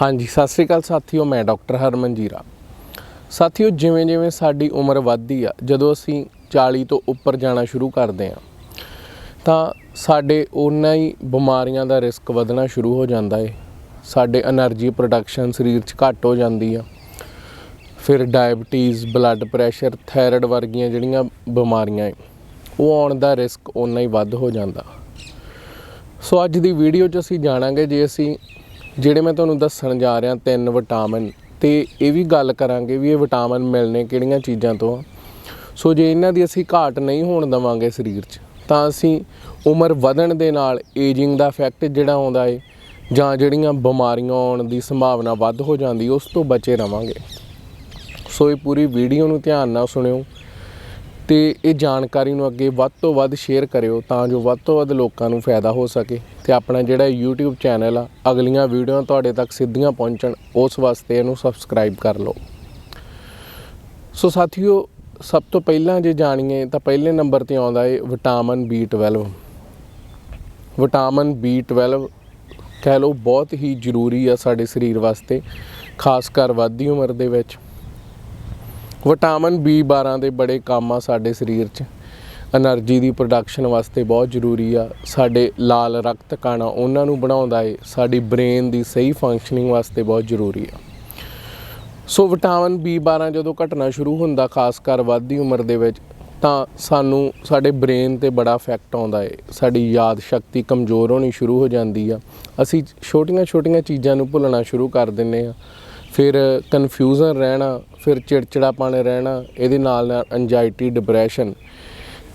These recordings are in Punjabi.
ਹਾਂਜੀ, ਸਤਿ ਸ੍ਰੀ ਅਕਾਲ ਸਾਥੀਓ, ਮੈਂ ਡਾਕਟਰ ਹਰਮਨ ਜੀਰਾ। ਸਾਥੀਓ, ਜਿਵੇਂ ਜਿਵੇਂ ਸਾਡੀ ਉਮਰ ਵੱਧਦੀ ਆ, ਜਦੋਂ ਅਸੀਂ 40 ਤੋਂ ਉੱਪਰ ਜਾਣਾ ਸ਼ੁਰੂ ਕਰਦੇ ਆ, ਤਾਂ ਸਾਡੇ ਉਨਾ ਹੀ ਬਿਮਾਰੀਆਂ ਦਾ ਰਿਸਕ ਵਧਣਾ ਸ਼ੁਰੂ ਹੋ ਜਾਂਦਾ ਏ। ਸਾਡੇ એનર્ਜੀ ਪ੍ਰੋਡਕਸ਼ਨ ਸਰੀਰ 'ਚ ਘੱਟ ਹੋ ਜਾਂਦੀ ਆ। ਫਿਰ ਡਾਇਬਟੀਜ਼, ਬਲੱਡ ਪ੍ਰੈਸ਼ਰ, ਥਾਇਰਾਇਡ ਵਰਗੀਆਂ ਜਿਹੜੀਆਂ ਬਿਮਾਰੀਆਂ ਏ, ਉਹ ਆਉਣ ਦਾ ਰਿਸਕ ਉਨਾ ਹੀ ਵੱਧ ਹੋ ਜਾਂਦਾ। ਸੋ ਅੱਜ ਦੀ ਵੀਡੀਓ 'ਚ ਅਸੀਂ ਜਾਣਾਂਗੇ ਜੇ ਅਸੀਂ ਜਿਹੜੇ ਮੈਂ ਤੁਹਾਨੂੰ ਦੱਸਣ ਜਾ ਰਿਹਾ, ਤਿੰਨ ਵਿਟਾਮਿਨ। ਤੇ ਇਹ ਵੀ ਗੱਲ ਕਰਾਂਗੇ ਵੀ ਇਹ ਵਿਟਾਮਿਨ ਮਿਲਣੇ ਕਿਹੜੀਆਂ ਚੀਜ਼ਾਂ ਤੋਂ। ਸੋ ਜੇ ਇਹਨਾਂ ਦੀ ਅਸੀਂ ਘਾਟ ਨਹੀਂ ਹੋਣ ਦਵਾਂਗੇ ਸਰੀਰ 'ਚ, ਤਾਂ ਅਸੀਂ ਉਮਰ ਵਧਣ ਦੇ ਨਾਲ ਏਜਿੰਗ ਦਾ ਇਫੈਕਟ ਜਿਹੜਾ ਆਉਂਦਾ ਏ, ਜਾਂ ਜਿਹੜੀਆਂ ਬਿਮਾਰੀਆਂ ਆਉਣ ਦੀ ਸੰਭਾਵਨਾ ਵੱਧ ਹੋ ਜਾਂਦੀ, ਉਸ ਤੋਂ ਬਚੇ ਰਵਾਂਗੇ। ਸੋ ਇਹ ਪੂਰੀ ਵੀਡੀਓ ਨੂੰ ਧਿਆਨ ਨਾਲ ਸੁਣਿਓ। ਤੇ ਇਹ ਜਾਣਕਾਰੀ ਨੂੰ ਅੱਗੇ ਵੱਧ ਤੋਂ ਵੱਧ ਸ਼ੇਅਰ ਕਰਿਓ ਤਾਂ ਜੋ ਵੱਧ ਤੋਂ ਵੱਧ ਲੋਕਾਂ ਨੂੰ ਫਾਇਦਾ ਹੋ ਸਕੇ ਤੇ ਆਪਣਾ ਜਿਹੜਾ YouTube ਚੈਨਲ ਆ, ਅਗਲੀਆਂ ਵੀਡੀਓਆਂ ਤੁਹਾਡੇ ਤੱਕ ਸਿੱਧੀਆਂ ਪਹੁੰਚਣ, ਉਸ ਵਾਸਤੇ ਇਹਨੂੰ ਸਬਸਕ੍ਰਾਈਬ ਕਰ ਲਓ। ਸੋ ਸਾਥੀਓ, ਸਭ ਤੋਂ ਪਹਿਲਾਂ ਜੇ ਜਾਣੀਏ ਤਾਂ ਪਹਿਲੇ ਨੰਬਰ ਤੇ ਆਉਂਦਾ ਏ ਵਿਟਾਮਿਨ B12 ਵਿਟਾਮਿਨ B12 ਕਹਿ ਲਓ ਬਹੁਤ ਹੀ ਜ਼ਰੂਰੀ ਆ ਸਾਡੇ ਸਰੀਰ ਵਾਸਤੇ, ਖਾਸ ਕਰ ਵੱਧਦੀ ਉਮਰ ਦੇ ਵਿੱਚ। ਵਿਟਾਮਿਨ B12 ਦੇ ਬੜੇ ਕੰਮ ਆ ਸਾਡੇ ਸਰੀਰ 'ਚ। એનર્ਜੀ ਦੀ ਪ੍ਰੋਡਕਸ਼ਨ ਵਾਸਤੇ ਬਹੁਤ ਜ਼ਰੂਰੀ ਆ। ਸਾਡੇ ਲਾਲ ਰਕਤ ਕਣਾ ਉਹਨਾਂ ਨੂੰ ਬਣਾਉਂਦਾ ਏ। ਸਾਡੀ ਬ੍ਰੇਨ ਦੀ ਸਹੀ ਫੰਕਸ਼ਨਿੰਗ ਵਾਸਤੇ ਬਹੁਤ ਜ਼ਰੂਰੀ ਆ। ਸੋ ਵਿਟਾਮਿਨ B12 ਜਦੋਂ ਘਟਣਾ ਸ਼ੁਰੂ ਹੁੰਦਾ, ਖਾਸ ਕਰ ਵੱਧਦੀ ਉਮਰ ਦੇ ਵਿੱਚ, ਤਾਂ ਸਾਨੂੰ ਸਾਡੇ ਬ੍ਰੇਨ ਤੇ ਬੜਾ ਇਫੈਕਟ ਆਉਂਦਾ ਏ। ਸਾਡੀ ਯਾਦ ਸ਼ਕਤੀ ਕਮਜ਼ੋਰ ਹੋਣੀ ਸ਼ੁਰੂ ਹੋ ਜਾਂਦੀ ਆ। ਅਸੀਂ ਛੋਟੀਆਂ-ਛੋਟੀਆਂ ਚੀਜ਼ਾਂ ਨੂੰ ਭੁੱਲਣਾ ਸ਼ੁਰੂ ਕਰ ਦਿੰਨੇ ਆ। ਫਿਰ ਕਨਫਿਊਜ਼ਨ ਰਹਿਣਾ, ਫਿਰ ਚਿੜਚਿੜਾਪਣ ਰਹਿਣਾ, ਇਹਦੇ ਨਾਲ ਨਾਲ ਐਂਜਾਇਟੀ ਡਿਪਰੈਸ਼ਨ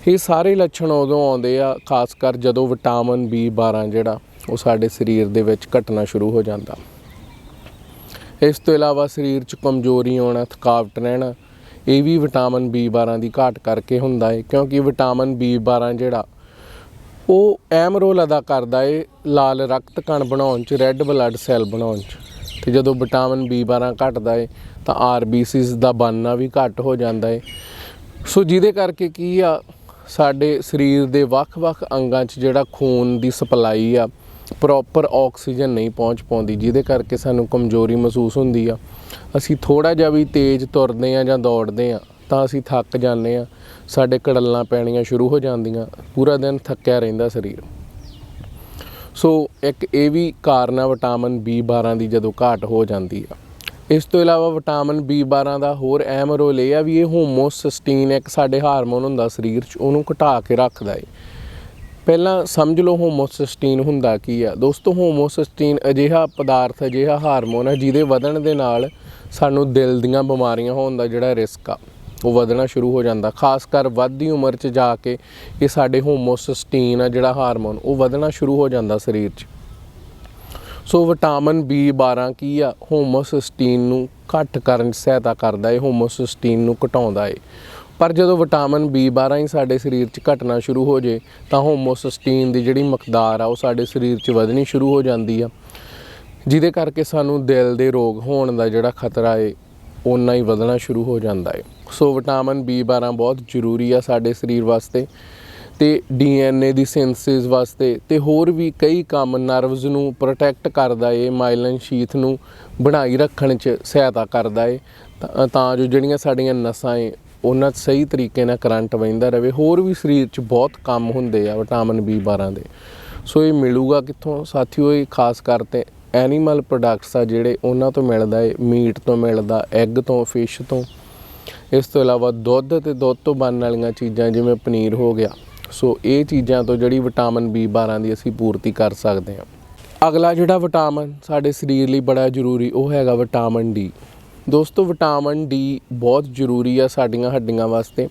ਇਹ ਸਾਰੇ ਲੱਛਣ ਉਦੋਂ ਆਉਂਦੇ ਆ, ਖਾਸ ਕਰ ਜਦੋਂ ਵਿਟਾਮਿਨ B12 ਜਿਹੜਾ ਉਹ ਸਾਡੇ ਸਰੀਰ ਦੇ ਵਿੱਚ ਘਟਣਾ ਸ਼ੁਰੂ ਹੋ ਜਾਂਦਾ। ਇਸ ਤੋਂ ਇਲਾਵਾ ਸਰੀਰ 'ਚ ਕਮਜ਼ੋਰੀ ਆਉਣਾ, ਥਕਾਵਟ ਰਹਿਣਾ, ਇਹ ਵੀ ਵਿਟਾਮਿਨ B12 ਦੀ ਘਾਟ ਕਰਕੇ ਹੁੰਦਾ ਹੈ ਕਿਉਂਕਿ ਵਿਟਾਮਿਨ B12 ਜਿਹੜਾ ਉਹ ਅਹਿਮ ਰੋਲ ਅਦਾ ਕਰਦਾ ਏ ਲਾਲ ਰਕਤ ਕਣ ਬਣਾਉਣ 'ਚ ਰੈੱਡ ਬਲੱਡ ਸੈੱਲ ਬਣਾਉਣ 'ਚ। ਤੇ ਜਦੋਂ ਵਿਟਾਮਿਨ B12 ਘਟਦਾ ਏ, ਤਾਂ RBCs ਦਾ ਬਣਨਾ ਵੀ ਘੱਟ ਹੋ ਜਾਂਦਾ ਏ। ਸੋ ਜਿਹਦੇ ਕਰਕੇ ਕੀ ਆ, ਸਾਡੇ ਸਰੀਰ ਦੇ ਵੱਖ-ਵੱਖ ਅੰਗਾਂ 'ਚ ਜਿਹੜਾ ਖੂਨ ਦੀ ਸਪਲਾਈ ਆ, ਪ੍ਰੋਪਰ ਆਕਸੀਜਨ ਨਹੀਂ ਪਹੁੰਚ ਪਾਉਂਦੀ, ਜਿਹਦੇ ਕਰਕੇ ਸਾਨੂੰ ਕਮਜ਼ੋਰੀ ਮਹਿਸੂਸ ਹੁੰਦੀ ਆ। ਅਸੀਂ ਥੋੜਾ ਜਿਹਾ ਵੀ ਤੇਜ਼ ਤੁਰਦੇ ਆ ਜਾਂ ਦੌੜਦੇ ਆ, ਤਾਂ ਅਸੀਂ ਥੱਕ ਜਾਂਦੇ ਆ, ਸਾਡੇ ਕੜੱਲਾਂ ਪੈਣੀਆਂ ਸ਼ੁਰੂ ਹੋ ਜਾਂਦੀਆਂ, ਪੂਰਾ ਦਿਨ ਥੱਕਿਆ ਰਹਿੰਦਾ ਸਰੀਰ। ਸੋ ਇੱਕ ਇਹ ਵੀ ਕਾਰਨ ਆ ਵਿਟਾਮਿਨ B12 ਦੀ ਜਦੋਂ ਘਾਟ ਹੋ ਜਾਂਦੀ ਆ। ਇਸ ਤੋਂ ਇਲਾਵਾ ਵਿਟਾਮਿਨ B12 ਦਾ ਹੋਰ ਅਹਿਮ ਰੋਲ ਇਹ ਆ ਵੀ ਇਹ ਹੋਮੋਸਿਸਟੀਨ ਇੱਕ ਸਾਡੇ ਹਾਰਮੋਨ ਹੁੰਦਾ ਸਰੀਰ 'ਚ, ਉਹਨੂੰ ਘਟਾ ਕੇ ਰੱਖਦਾ ਏ। ਪਹਿਲਾਂ ਸਮਝ ਲਓ ਹੋਮੋਸਿਸਟੀਨ ਹੁੰਦਾ ਕੀ ਆ। ਦੋਸਤੋ, ਹੋਮੋਸਿਸਟੀਨ ਅਜਿਹਾ ਪਦਾਰਥ, ਅਜਿਹਾ ਹਾਰਮੋਨ ਹੈ ਜਿਹਦੇ ਵਧਣ ਦੇ ਨਾਲ ਸਾਨੂੰ ਦਿਲ ਦੀਆਂ ਬਿਮਾਰੀਆਂ ਹੋਣ ਦਾ ਜਿਹੜਾ ਰਿਸਕ ਆ। ਉਹ ਵਧਣਾ ਸ਼ੁਰੂ ਹੋ ਜਾਂਦਾ। ਖਾਸ ਕਰ ਵੱਧਦੀ ਉਮਰ 'ਚ ਜਾ ਕੇ ਇਹ ਸਾਡੇ ਹੋਮੋਸਿਸਟੀਨ ਆ, ਜਿਹੜਾ ਹਾਰਮੋਨ, ਉਹ ਵਧਣਾ ਸ਼ੁਰੂ ਹੋ ਜਾਂਦਾ ਸਰੀਰ 'ਚ। ਸੋ ਵਿਟਾਮਿਨ B12 ਕੀ ਆ? ਹੋਮੋਸਿਸਟੀਨ ਨੂੰ ਘੱਟ ਕਰਨ 'ਚ ਸਹਾਇਤਾ ਕਰਦਾ ਹੈ ਹੋਮੋਸਿਸਟੀਨ ਨੂੰ ਘਟਾਉਂਦਾ ਹੈ ਪਰ ਜਦੋਂ ਵਿਟਾਮਿਨ B12 ਹੀ ਸਾਡੇ ਸਰੀਰ 'ਚ ਘਟਣਾ ਸ਼ੁਰੂ ਹੋ ਜੇ, ਤਾਂ ਹੋਮੋਸਿਸਟੀਨ ਦੀ ਜਿਹੜੀ ਮਕਦਾਰ ਆ, ਉਹ ਸਾਡੇ ਸਰੀਰ 'ਚ ਵਧਣੀ ਸ਼ੁਰੂ ਹੋ ਜਾਂਦੀ ਆ। ਜਿਹਦੇ ਕਰਕੇ ਸਾਨੂੰ ਦਿਲ ਦੇ ਰੋਗ ਹੋਣ ਦਾ ਜਿਹੜਾ ਖਤਰਾ ਏ ਓਨਾ ਹੀ ਵਧਣਾ ਸ਼ੁਰੂ ਹੋ ਜਾਂਦਾ ਹੈ। ਸੋ ਵਿਟਾਮਿਨ B12 ਬਹੁਤ ਜ਼ਰੂਰੀ ਆ ਸਾਡੇ ਸਰੀਰ ਵਾਸਤੇ ਤੇ ਡੀਐਨਏ ਦੀ ਸਿੰਥਸਿਸ ਵਾਸਤੇ ਤੇ ਹੋਰ ਵੀ ਕਈ ਕੰਮ ਨਰਵਸ ਨੂੰ ਪ੍ਰੋਟੈਕਟ ਕਰਦਾ ਏ ਮਾਈਲਿਨ ਸ਼ੀਥ ਨੂੰ ਬਣਾਈ ਰੱਖਣ 'ਚ ਸਹਾਇਤਾ ਕਰਦਾ ਏ। ਤਾਂ- ਜੋ ਜਿਹੜੀਆਂ ਸਾਡੀਆਂ ਨਸਾਂ ਏ, ਉਹਨਾਂ 'ਚ ਸਹੀ ਤਰੀਕੇ ਨਾਲ ਕਰੰਟ ਵਹਿੰਦਾ ਰਹੇ ਹੋਰ ਵੀ ਸਰੀਰ 'ਚ ਬਹੁਤ ਕੰਮ ਹੁੰਦੇ ਆ ਵਿਟਾਮਿਨ B12 ਦੇ। ਸੋ ਇਹ ਮਿਲੂਗਾ ਕਿੱਥੋਂ? ਸਾਥੀਓ ਇਹ ਖਾਸ ਕਰਕੇ ਐਨੀਮਲ ਪ੍ਰੋਡਕਟਸ ਆ ਜਿਹੜੇ ਉਹਨਾਂ ਤੋਂ ਮਿਲਦਾ ਏ, ਮੀਟ ਤੋਂ ਮਿਲਦਾ ਐਗ ਤੋਂ ਫਿਸ਼ ਤੋਂ। ਇਸ ਤੋਂ ਇਲਾਵਾ ਦੁੱਧ ਤੇ ਦੁੱਧ ਤੋਂ ਬਣਨ ਵਾਲੀਆਂ ਚੀਜ਼ਾਂ ਜਿਵੇਂ ਪਨੀਰ ਹੋ ਗਿਆ। ਸੋ ਇਹ ਚੀਜ਼ਾਂ ਤੋਂ ਜਿਹੜੀ ਵਿਟਾਮਿਨ B12 ਦੀ ਅਸੀਂ ਪੂਰਤੀ ਕਰ ਸਕਦੇ ਹਾਂ। ਅਗਲਾ ਜਿਹੜਾ ਵਿਟਾਮਿਨ ਸਾਡੇ ਸਰੀਰ ਲਈ ਬੜਾ ਜ਼ਰੂਰੀ, ਉਹ ਹੈਗਾ ਵਿਟਾਮਿਨ ਡੀ ਦੋਸਤੋ ਵਿਟਾਮਿਨ ਡੀ ਬਹੁਤ ਜ਼ਰੂਰੀ ਆ ਸਾਡੀਆਂ ਹੱਡੀਆਂ ਵਾਸਤੇ।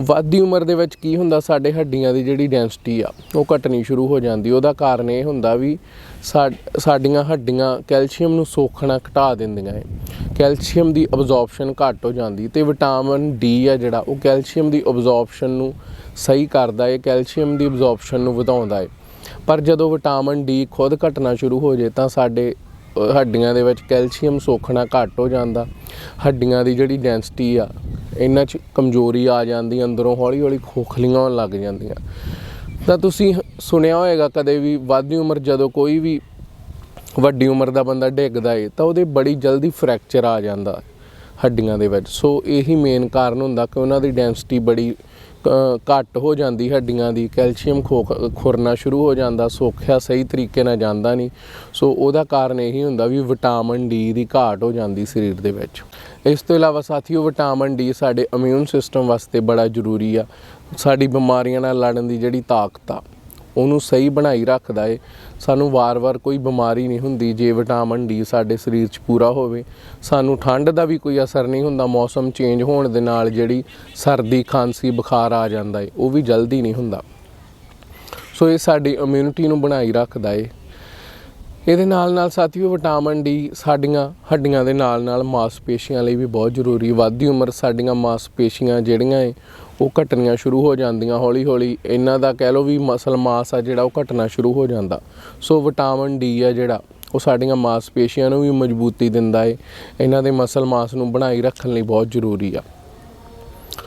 ਵੱਧਦੀ ਉਮਰ ਦੇ ਵਿੱਚ ਕੀ ਹੁੰਦਾ, ਸਾਡੇ ਹੱਡੀਆਂ ਦੀ ਜਿਹੜੀ ਡੈਂਸਿਟੀ ਆ, ਉਹ ਘਟਣੀ ਸ਼ੁਰੂ ਹੋ ਜਾਂਦੀ। ਉਹਦਾ ਕਾਰਨ ਇਹ ਹੁੰਦਾ ਵੀ ਸਾਡ- ਸਾਡੀਆਂ ਹੱਡੀਆਂ ਕੈਲਸ਼ੀਅਮ ਨੂੰ ਸੋਖਣਾ ਘਟਾ ਦਿੰਦੀਆਂ ਹੈ ਕੈਲਸ਼ੀਅਮ ਦੀ ਅਬਜ਼ੌਰਪਸ਼ਨ ਘੱਟ ਹੋ ਜਾਂਦੀ ਤੇ ਵਿਟਾਮਿਨ ਡੀ ਆ ਜਿਹੜਾ, ਉਹ ਕੈਲਸ਼ੀਅਮ ਦੀ ਅਬਜ਼ੌਰਪਸ਼ਨ ਨੂੰ ਸਹੀ ਕਰਦਾ ਹੈ ਕੈਲਸ਼ੀਅਮ ਦੀ ਅਬਜ਼ੌਰਪਸ਼ਨ ਨੂੰ ਵਧਾਉਂਦਾ ਹੈ ਪਰ ਜਦੋਂ ਵਿਟਾਮਿਨ ਡੀ ਖੁਦ ਘਟਣਾ ਸ਼ੁਰੂ ਹੋ ਜੇ ਤਾਂ ਸਾਡੇ ਹੱਡੀਆਂ ਦੇ ਵਿੱਚ ਕੈਲਸ਼ੀਅਮ ਸੋਖਣਾ ਘੱਟ ਹੋ ਜਾਂਦਾ। ਹੱਡੀਆਂ ਦੀ ਜਿਹੜੀ ਡੈਂਸਿਟੀ ਆ, ਇਹਨਾਂ 'ਚ ਕਮਜ਼ੋਰੀ ਆ ਜਾਂਦੀ, ਅੰਦਰੋਂ ਹੌਲੀ ਹੌਲੀ ਖੋਖਲੀਆਂ ਹੋਣ ਲੱਗ ਜਾਂਦੀਆਂ। ਤਾਂ ਤੁਸੀਂ ਸੁਣਿਆ ਹੋਵੇਗਾ ਕਦੇ ਵੀ ਵੱਧਦੀ ਉਮਰ ਜਦੋਂ ਕੋਈ ਵੀ ਵੱਡੀ ਉਮਰ ਦਾ ਬੰਦਾ ਡਿੱਗਦਾ ਏ, ਤਾਂ ਉਹਦੇ ਬੜੀ ਜਲਦੀ ਫ੍ਰੈਕਚਰ ਆ ਜਾਂਦਾ ਹੱਡੀਆਂ ਦੇ ਵਿੱਚ। ਸੋ ਇਹੀ ਮੇਨ ਕਾਰਨ ਹੁੰਦਾ ਕਿ ਉਹਨਾਂ ਦੀ ਡੈਂਸਿਟੀ ਬੜੀ ਘੱਟ ਹੋ ਜਾਂਦੀ ਹੱਡੀਆਂ ਦੀ, ਕੈਲਸ਼ੀਅਮ ਖੋਖ ਖੁਰਨਾ ਸ਼ੁਰੂ ਹੋ ਜਾਂਦਾ, ਸੋਖਿਆ ਸਹੀ ਤਰੀਕੇ ਨਾਲ ਜਾਂਦਾ ਨਹੀਂ। ਸੋ ਉਹਦਾ ਕਾਰਨ ਇਹੀ ਹੁੰਦਾ ਵੀ ਵਿਟਾਮਿਨ ਡੀ ਦੀ ਘਾਟ ਹੋ ਜਾਂਦੀ ਸਰੀਰ ਦੇ ਵਿੱਚ। ਇਸ ਤੋਂ ਇਲਾਵਾ ਸਾਥੀਓ, ਵਿਟਾਮਿਨ ਡੀ ਸਾਡੇ ਇਮਿਊਨ ਸਿਸਟਮ ਵਾਸਤੇ ਬੜਾ ਜ਼ਰੂਰੀ ਆ। ਸਾਡੀ ਬਿਮਾਰੀਆਂ ਨਾਲ ਲੜਨ ਦੀ ਜਿਹੜੀ ਤਾਕਤ ਆ ਉਹਨੂੰ ਸਹੀ ਬਣਾਈ ਰੱਖਦਾ ਏ। ਸਾਨੂੰ ਵਾਰ-ਵਾਰ ਕੋਈ ਬਿਮਾਰੀ ਨਹੀਂ ਹੁੰਦੀ, ਜੇ ਵਿਟਾਮਿਨ ਡੀ ਸਾਡੇ ਸਰੀਰ 'ਚ ਪੂਰਾ ਹੋਵੇ। ਸਾਨੂੰ ਠੰਡ ਦਾ ਵੀ ਕੋਈ ਅਸਰ ਨਹੀਂ ਹੁੰਦਾ, ਮੌਸਮ ਚੇਂਜ ਹੋਣ ਦੇ ਨਾਲ ਜਿਹੜੀ ਸਰਦੀ, ਖਾਂਸੀ, ਬੁਖਾਰ ਆ ਜਾਂਦਾ ਏ, ਉਹ ਵੀ ਜਲਦੀ ਨਹੀਂ ਹੁੰਦਾ। ਸੋ ਇਹ ਸਾਡੀ ਇਮਿਊਨਿਟੀ ਨੂੰ ਬਣਾਈ ਰੱਖਦਾ ਏ। ਇਹਦੇ ਨਾਲ ਨਾਲ ਸਾਥੀਓ, ਵਿਟਾਮਿਨ ਡੀ ਸਾਡੀਆਂ ਹੱਡੀਆਂ ਦੇ ਨਾਲ ਨਾਲ ਮਾਸਪੇਸ਼ੀਆਂ ਲਈ ਵੀ ਬਹੁਤ ਜ਼ਰੂਰੀ। ਵੱਧਦੀ ਉਮਰ ਸਾਡੀਆਂ ਮਾਸਪੇਸ਼ੀਆਂ ਜਿਹੜੀਆਂ ਏ ਉਹ ਘਟਣੀਆਂ ਸ਼ੁਰੂ ਹੋ ਜਾਂਦੀਆਂ ਹੌਲੀ ਹੌਲੀ ਇਹਨਾਂ ਦਾ ਕਹਿ ਲਓ ਵੀ ਮਸਲ ਮਾਸ ਆ ਜਿਹੜਾ ਉਹ ਘਟਣਾ ਸ਼ੁਰੂ ਹੋ ਜਾਂਦਾ। ਸੋ ਵਿਟਾਮਿਨ ਡੀ ਆ ਜਿਹੜਾ, ਉਹ ਸਾਡੀਆਂ ਮਾਸਪੇਸ਼ੀਆਂ ਨੂੰ ਵੀ ਮਜ਼ਬੂਤੀ ਦਿੰਦਾ ਏ। ਇਹਨਾਂ ਦੇ ਮਸਲ ਮਾਸ ਨੂੰ ਬਣਾਈ ਰੱਖਣ ਲਈ ਬਹੁਤ ਜ਼ਰੂਰੀ ਆ।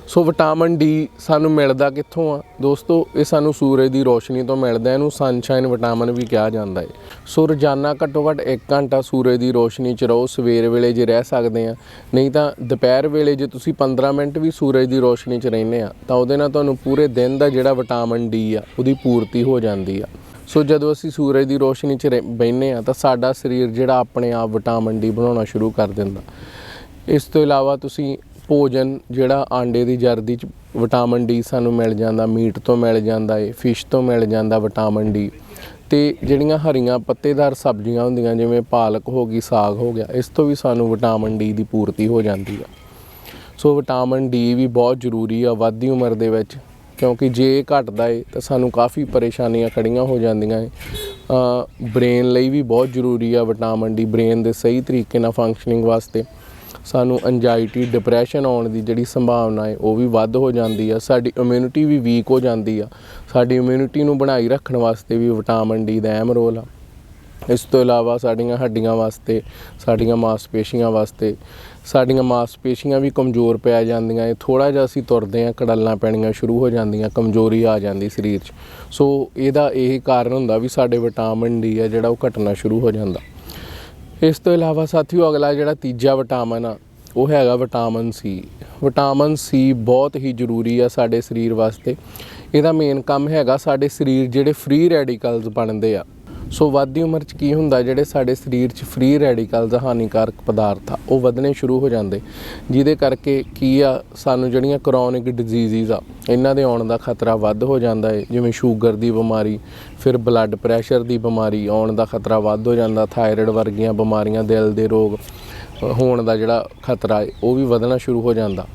ਸੋ ਵਿਟਾਮਿਨ ਡੀ ਸਾਨੂੰ ਮਿਲਦਾ ਕਿੱਥੋਂ ਆ? ਦੋਸਤੋ, ਇਹ ਸਾਨੂੰ ਸੂਰਜ ਦੀ ਰੋਸ਼ਨੀ ਤੋਂ ਮਿਲਦਾ, ਇਹਨੂੰ ਸਨਸ਼ਾਈਨ ਵਿਟਾਮਿਨ ਵੀ ਕਿਹਾ ਜਾਂਦਾ ਹੈ ਸੋ ਰੋਜ਼ਾਨਾ ਘੱਟੋ ਘੱਟ 1 ਘੰਟਾ ਸੂਰਜ ਦੀ ਰੋਸ਼ਨੀ 'ਚ ਰਹੋ, ਸਵੇਰ ਵੇਲੇ ਜੇ ਰਹਿ ਸਕਦੇ ਆ, ਨਹੀਂ ਤਾਂ ਦੁਪਹਿਰ ਵੇਲੇ ਜੇ ਤੁਸੀਂ 15 ਮਿੰਟ ਵੀ ਸੂਰਜ ਦੀ ਰੋਸ਼ਨੀ 'ਚ ਰਹਿੰਦੇ ਆ, ਤਾਂ ਉਹਦੇ ਨਾਲ ਤੁਹਾਨੂੰ ਪੂਰੇ ਦਿਨ ਦਾ ਜਿਹੜਾ ਵਿਟਾਮਿਨ ਡੀ ਆ, ਉਹਦੀ ਪੂਰਤੀ ਹੋ ਜਾਂਦੀ ਆ। ਸੋ ਜਦੋਂ ਅਸੀਂ ਸੂਰਜ ਦੀ ਰੋਸ਼ਨੀ 'ਚ ਰਹਿ- ਬਹਿੰਦੇ ਆ, ਤਾਂ ਸਾਡਾ ਸਰੀਰ ਜਿਹੜਾ ਆਪਣੇ ਆਪ ਵਿਟਾਮਿਨ ਡੀ ਬਣਾਉਣਾ ਸ਼ੁਰੂ ਕਰ ਦਿੰਦਾ। ਇਸ ਤੋਂ ਇਲਾਵਾ ਤੁਸੀਂ ਭੋਜਨ ਜਿਹੜਾ ਆਂਡੇ ਦੀ ਜਰਦੀ ਚ ਵਿਟਾਮਿਨ ਡੀ ਸਾਨੂੰ ਮਿਲ ਜਾਂਦਾ, ਮੀਟ ਤੋਂ ਮਿਲ ਜਾਂਦਾ ਏ, ਫਿਸ਼ ਤੋਂ ਮਿਲ ਜਾਂਦਾ ਵਿਟਾਮਿਨ ਡੀ। ਤੇ ਜਿਹੜੀਆਂ ਹਰੀਆਂ ਪੱਤੇਦਾਰ ਸਬਜ਼ੀਆਂ ਹੁੰਦੀਆਂ, ਜਿਵੇਂ ਪਾਲਕ ਹੋ ਗਈ, ਸਾਗ ਹੋ ਗਿਆ, ਇਸ ਤੋਂ ਵੀ ਸਾਨੂੰ ਵਿਟਾਮਿਨ ਡੀ ਦੀ ਪੂਰਤੀ ਹੋ ਜਾਂਦੀ ਆ। ਸੋ ਵਿਟਾਮਿਨ ਡੀ ਵੀ ਬਹੁਤ ਜ਼ਰੂਰੀ ਆ ਵੱਧਦੀ ਉਮਰ ਦੇ ਵਿੱਚ, ਕਿਉਂਕਿ ਜੇ ਇਹ ਘਟਦਾ ਏ, ਤਾਂ ਸਾਨੂੰ ਕਾਫੀ ਪਰੇਸ਼ਾਨੀਆਂ ਖੜੀਆਂ ਹੋ ਜਾਂਦੀਆਂ ਏ। ਬ੍ਰੇਨ ਲਈ ਵੀ ਬਹੁਤ ਜ਼ਰੂਰੀ ਆ ਵਿਟਾਮਿਨ ਡੀ, ਬ੍ਰੇਨ ਦੇ ਸਹੀ ਤਰੀਕੇ ਨਾਲ ਫੰਕਸ਼ਨਿੰਗ ਵਾਸਤੇ। ਸਾਨੂੰ ਐਂਜ਼ਾਈਟੀ ਡਿਪਰੈਸ਼ਨ ਆਉਣ ਦੀ ਜਿਹੜੀ ਸੰਭਾਵਨਾ ਹੈ, ਉਹ ਵੀ ਵੱਧ ਹੋ ਜਾਂਦੀ ਆ। ਸਾਡੀ ਇਮਿਊਨਿਟੀ ਵੀ ਵੀਕ ਹੋ ਜਾਂਦੀ ਆ। ਸਾਡੀ ਇਮਿਊਨਿਟੀ ਨੂੰ ਬਣਾਈ ਰੱਖਣ ਵਾਸਤੇ ਵੀ ਵਿਟਾਮਿਨ ਡੀ ਦਾ ਅਹਿਮ ਰੋਲ ਆ। ਇਸ ਤੋਂ ਇਲਾਵਾ ਸਾਡੀਆਂ ਹੱਡੀਆਂ ਵਾਸਤੇ, ਸਾਡੀਆਂ ਮਾਸਪੇਸ਼ੀਆਂ ਵਾਸਤੇ, ਸਾਡੀਆਂ ਮਾਸਪੇਸ਼ੀਆਂ ਵੀ ਕਮਜ਼ੋਰ ਪੈ ਜਾਂਦੀਆਂ ਇਹ ਥੋੜਾ ਜਿਹਾ ਅਸੀਂ ਤੁਰਦੇ ਆ ਕੜਲਾਂ ਪੈਣੀਆਂ ਸ਼ੁਰੂ ਹੋ ਜਾਂਦੀਆਂ, ਕਮਜ਼ੋਰੀ ਆ ਜਾਂਦੀ ਸਰੀਰ 'ਚ। ਸੋ ਇਹਦਾ ਇਹ ਕਾਰਨ ਹੁੰਦਾ ਵੀ ਸਾਡੇ ਵਿਟਾਮਿਨ ਡੀ ਆ ਜਿਹੜਾ ਉਹ ਘਟਣਾ ਸ਼ੁਰੂ ਹੋ ਜਾਂਦਾ। ਇਸ ਤੋਂ ਇਲਾਵਾ ਸਾਥੀਓ, ਅਗਲਾ ਜਿਹੜਾ ਤੀਜਾ ਵਿਟਾਮਿਨ ਆ, ਉਹ ਹੈਗਾ ਵਿਟਾਮਿਨ ਸੀ। ਵਿਟਾਮਿਨ ਸੀ ਬਹੁਤ ਹੀ ਜ਼ਰੂਰੀ ਆ ਸਾਡੇ ਸਰੀਰ ਵਾਸਤੇ। ਇਹਦਾ ਮੇਨ ਕੰਮ ਹੈਗਾ ਸਾਡੇ ਸਰੀਰ ਜਿਹੜੇ ਫ੍ਰੀ ਰੈਡੀਕਲਸ ਬਣਦੇ ਆ। ਸੋ ਵੱਧਦੀ ਉਮਰ 'ਚ ਕੀ ਹੁੰਦਾ, ਜਿਹੜੇ ਸਾਡੇ ਸਰੀਰ 'ਚ ਫ੍ਰੀ ਰੈਡੀਕਲਸ ਹਾਨੀਕਾਰਕ ਪਦਾਰਥ ਆ, ਉਹ ਵਧਣੇ ਸ਼ੁਰੂ ਹੋ ਜਾਂਦੇ। ਜਿਹਦੇ ਕਰਕੇ ਕੀ ਆ, ਸਾਨੂੰ ਜਿਹੜੀਆਂ ਕ੍ਰੋਨਿਕ ਡਿਜ਼ੀਜ਼ਸ ਆ, ਇਹਨਾਂ ਦੇ ਆਉਣ ਦਾ ਖਤਰਾ ਵੱਧ ਹੋ ਜਾਂਦਾ ਹੈ ਜਿਵੇਂ ਸ਼ੂਗਰ ਦੀ ਬਿਮਾਰੀ, ਫਿਰ ਬਲੱਡ ਪ੍ਰੈਸ਼ਰ ਦੀ ਬਿਮਾਰੀ ਆਉਣ ਦਾ ਖਤਰਾ ਵੱਧ ਹੋ ਜਾਂਦਾ ਥਾਇਰਾਇਡ ਵਰਗੀਆਂ ਬਿਮਾਰੀਆਂ, ਦਿਲ ਦੇ ਰੋਗ ਹੋਣ ਦਾ ਜਿਹੜਾ ਖਤਰਾ ਹੈ ਉਹ ਵੀ ਵਧਣਾ ਸ਼ੁਰੂ ਹੋ ਜਾਂਦਾ।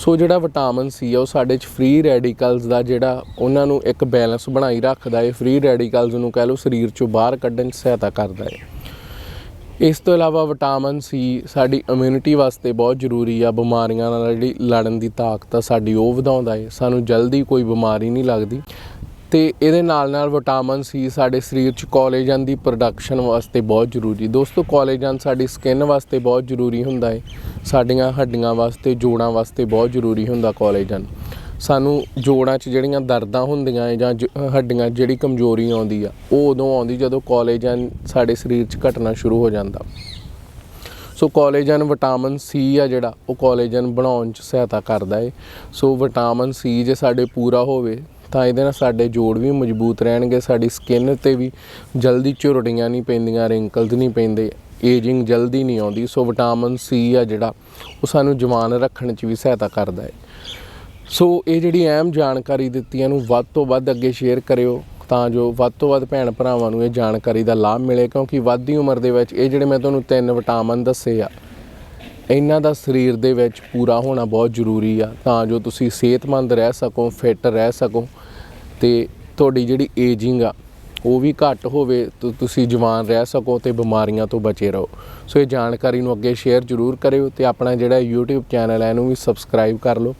ਸੋ ਜਿਹੜਾ ਵਿਟਾਮਿਨ ਸੀ ਆ, ਉਹ ਸਾਡੇ ਚ ਫ੍ਰੀ ਰੈਡੀਕਲਸ ਦਾ ਜਿਹੜਾ ਉਹਨਾਂ ਨੂੰ ਇੱਕ ਬੈਲੈਂਸ ਬਣਾਈ ਰੱਖਦਾ ਹੈ ਫ੍ਰੀ ਰੈਡੀਕਲਸ ਨੂੰ ਕਹਿ ਲਓ ਸਰੀਰ ਚੋਂ ਬਾਹਰ ਕੱਢਣ 'ਚ ਸਹਾਇਤਾ ਕਰਦਾ ਹੈ ਇਸ ਤੋਂ ਇਲਾਵਾ ਵਿਟਾਮਿਨ ਸੀ, ਸਾਡੀ ਇਮਿਊਨਿਟੀ ਵਾਸਤੇ ਬਹੁਤ ਜ਼ਰੂਰੀ ਆ, ਬਿਮਾਰੀਆਂ ਨਾਲ ਜਿਹੜੀ ਲੜਨ ਦੀ ਤਾਕਤ ਆ, ਸਾਡੀ ਉਹ ਵਧਾਉਂਦਾ ਹੈ ਸਾਨੂੰ ਜਲਦੀ ਕੋਈ ਬਿਮਾਰੀ ਨਹੀਂ ਲੱਗਦੀ। ਤੇ ਇਹਦੇ ਨਾਲ ਨਾਲ ਵਿਟਾਮਿਨ ਸੀ ਸਾਡੇ ਸਰੀਰ 'ਚ ਕੋਲੇਜਨ ਦੀ ਪ੍ਰੋਡਕਸ਼ਨ ਵਾਸਤੇ ਬਹੁਤ ਜ਼ਰੂਰੀ। ਦੋਸਤੋ ਕੋਲੇਜਨ ਸਾਡੀ ਸਕਿਨ ਵਾਸਤੇ ਬਹੁਤ ਜ਼ਰੂਰੀ ਹੁੰਦਾ ਹੈ ਸਾਡੀਆਂ ਹੱਡੀਆਂ ਵਾਸਤੇ, ਜੋੜਾਂ ਵਾਸਤੇ ਬਹੁਤ ਜ਼ਰੂਰੀ ਹੁੰਦਾ ਕੋਲੇਜਨ ਸਾਨੂੰ ਜੋੜਾਂ 'ਚ ਜਿਹੜੀਆਂ ਦਰਦਾਂ ਹੁੰਦੀਆਂ ਹੈ ਜਾਂ ਜ- ਹੱਡੀਆਂ ਜਿਹੜੀ ਕਮਜ਼ੋਰੀ ਆਉਂਦੀ ਆ, ਉਹ ਉਦੋਂ ਆਉਂਦੀ ਜਦੋਂ ਕੋਲੇਜਨ ਸਾਡੇ ਸਰੀਰ 'ਚ ਘਟਣਾ ਸ਼ੁਰੂ ਹੋ ਜਾਂਦਾ। ਸੋ ਕੋਲੇਜਨ ਵਿਟਾਮਿਨ ਸੀ ਆ ਜਿਹੜਾ, ਉਹ ਕੋਲੇਜਨ ਬਣਾਉਣ 'ਚ ਸਹਾਇਤਾ ਕਰਦਾ ਹੈ ਸੋ ਵਿਟਾਮਿਨ ਸੀ ਜੇ ਸਾਡੇ ਪੂਰਾ ਹੋਵੇ ਤਾਂ ਇਹਦੇ ਨਾਲ ਸਾਡੇ ਜੋੜ ਵੀ ਮਜ਼ਬੂਤ ਰਹਿਣਗੇ, ਸਾਡੀ ਸਕਿਨ ਤੇ ਵੀ ਜਲਦੀ ਝੁਰੜੀਆਂ ਨਹੀਂ ਪੈਂਦੀਆਂ ਰਿੰਕਲਸ ਨਹੀਂ ਪੈਂਦੇ ਏਜਿੰਗ ਜਲਦੀ ਨਹੀਂ ਆਉਂਦੀ ਸੋ ਵਿਟਾਮਿਨ ਸੀ ਆ ਜਿਹੜਾ, ਉਹ ਸਾਨੂੰ ਜਵਾਨ ਰੱਖਣ 'ਚ ਵੀ ਸਹਾਇਤਾ ਕਰਦਾ ਹੈ। ਸੋ ਇਹ ਜਿਹੜੀ ਅਹਿਮ ਜਾਣਕਾਰੀ ਦਿੱਤੀ ਇਹਨੂੰ ਵੱਧ ਤੋਂ ਵੱਧ ਅੱਗੇ ਸ਼ੇਅਰ ਕਰਿਓ, ਤਾਂ ਜੋ ਵੱਧ ਤੋਂ ਵੱਧ ਭੈਣ ਭਰਾਵਾਂ ਨੂੰ ਇਹ ਜਾਣਕਾਰੀ ਦਾ ਲਾਭ ਮਿਲੇ, ਕਿਉਂਕਿ ਵੱਧਦੀ ਉਮਰ ਦੇ ਵਿੱਚ ਇਹ ਜਿਹੜੇ ਮੈਂ ਤੁਹਾਨੂੰ ਤਿੰਨ ਵਿਟਾਮਿਨ ਦੱਸੇ ਆ ਇਹਨਾਂ ਦਾ ਸਰੀਰ ਦੇ ਵਿੱਚ ਪੂਰਾ ਹੋਣਾ ਬਹੁਤ ਜ਼ਰੂਰੀ ਆ, ਤਾਂ ਜੋ ਤੁਸੀਂ ਸਿਹਤਮੰਦ ਰਹਿ ਸਕੋ ਫਿੱਟ ਰਹਿ ਸਕੋ ਤੇ ਤੁਹਾਡੀ ਜਿਹੜੀ ਏਜਿੰਗ ਆ, ਉਹ ਵੀ ਘੱਟ ਹੋਵੇ, ਤਾਂ ਤੁਸੀਂ ਜਵਾਨ ਰਹਿ ਸਕੋ ਤੇ ਬਿਮਾਰੀਆਂ ਤੋਂ ਬਚੇ ਰਹੋ। ਸੋ ਇਹ ਜਾਣਕਾਰੀ ਨੂੰ ਅੱਗੇ ਸ਼ੇਅਰ ਜ਼ਰੂਰ ਕਰਿਓ ਤੇ ਆਪਣਾ ਜਿਹੜਾ YouTube ਚੈਨਲ ਹੈ ਇਹਨੂੰ ਵੀ ਸਬਸਕ੍ਰਾਈਬ ਕਰ ਲਓ।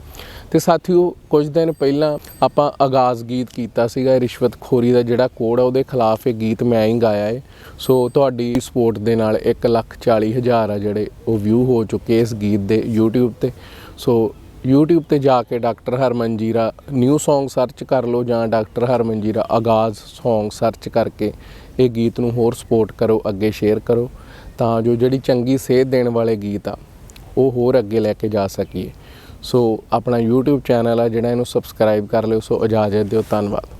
ਤੇ ਸਾਥੀਓ ਕੁਝ ਦਿਨ ਪਹਿਲਾਂ ਆਪਾਂ ਆਗਾਜ਼ ਗੀਤ ਕੀਤਾ ਸੀਗਾ ਰਿਸ਼ਵਤਖੋਰੀ ਦਾ ਜਿਹੜਾ ਕੋਡ ਆ ਉਹਦੇ ਖਿਲਾਫ ਇਹ ਗੀਤ ਮੈਂ ਹੀ ਗਾਇਆ ਏ। ਸੋ ਤੁਹਾਡੀ ਸਪੋਰਟ ਦੇ ਨਾਲ 1,40,000 ਆ ਜਿਹੜੇ ਉਹ ਵਿਊ ਹੋ ਚੁੱਕੇ ਇਸ ਗੀਤ ਦੇ YouTube ਤੇ। ਸੋ YouTube ਤੇ ਜਾ ਕੇ ਡਾਕਟਰ ਹਰਮਨ ਜੀਰਾ ਨਿਊ Song ਸਰਚ ਕਰ ਲਓ ਜਾਂ ਡਾਕਟਰ ਹਰਮਨ ਜੀਰਾ ਆਗਾਜ਼ Song ਸਰਚ ਕਰਕੇ ਇਹ ਗੀਤ ਨੂੰ ਹੋਰ ਸਪੋਰਟ ਕਰੋ ਅੱਗੇ ਸ਼ੇਅਰ ਕਰੋ। ਤਾਂ ਜੋ ਜਿਹੜੀ ਚੰਗੀ ਸੇਧ ਦੇਣ ਵਾਲੇ ਗੀਤ ਆ ਉਹ ਹੋਰ ਅੱਗੇ ਲੈ ਕੇ ਜਾ ਸਕੀਏ। ਸੋ ਆਪਣਾ YouTube ਚੈਨਲ ਆ ਜਿਹੜਾ ਇਹਨੂੰ ਸਬਸਕ੍ਰਾਈਬ ਕਰ ਲਿਓ ਸੋ ਇਜਾਜ਼ਤ ਦਿਓ ਧੰਨਵਾਦ।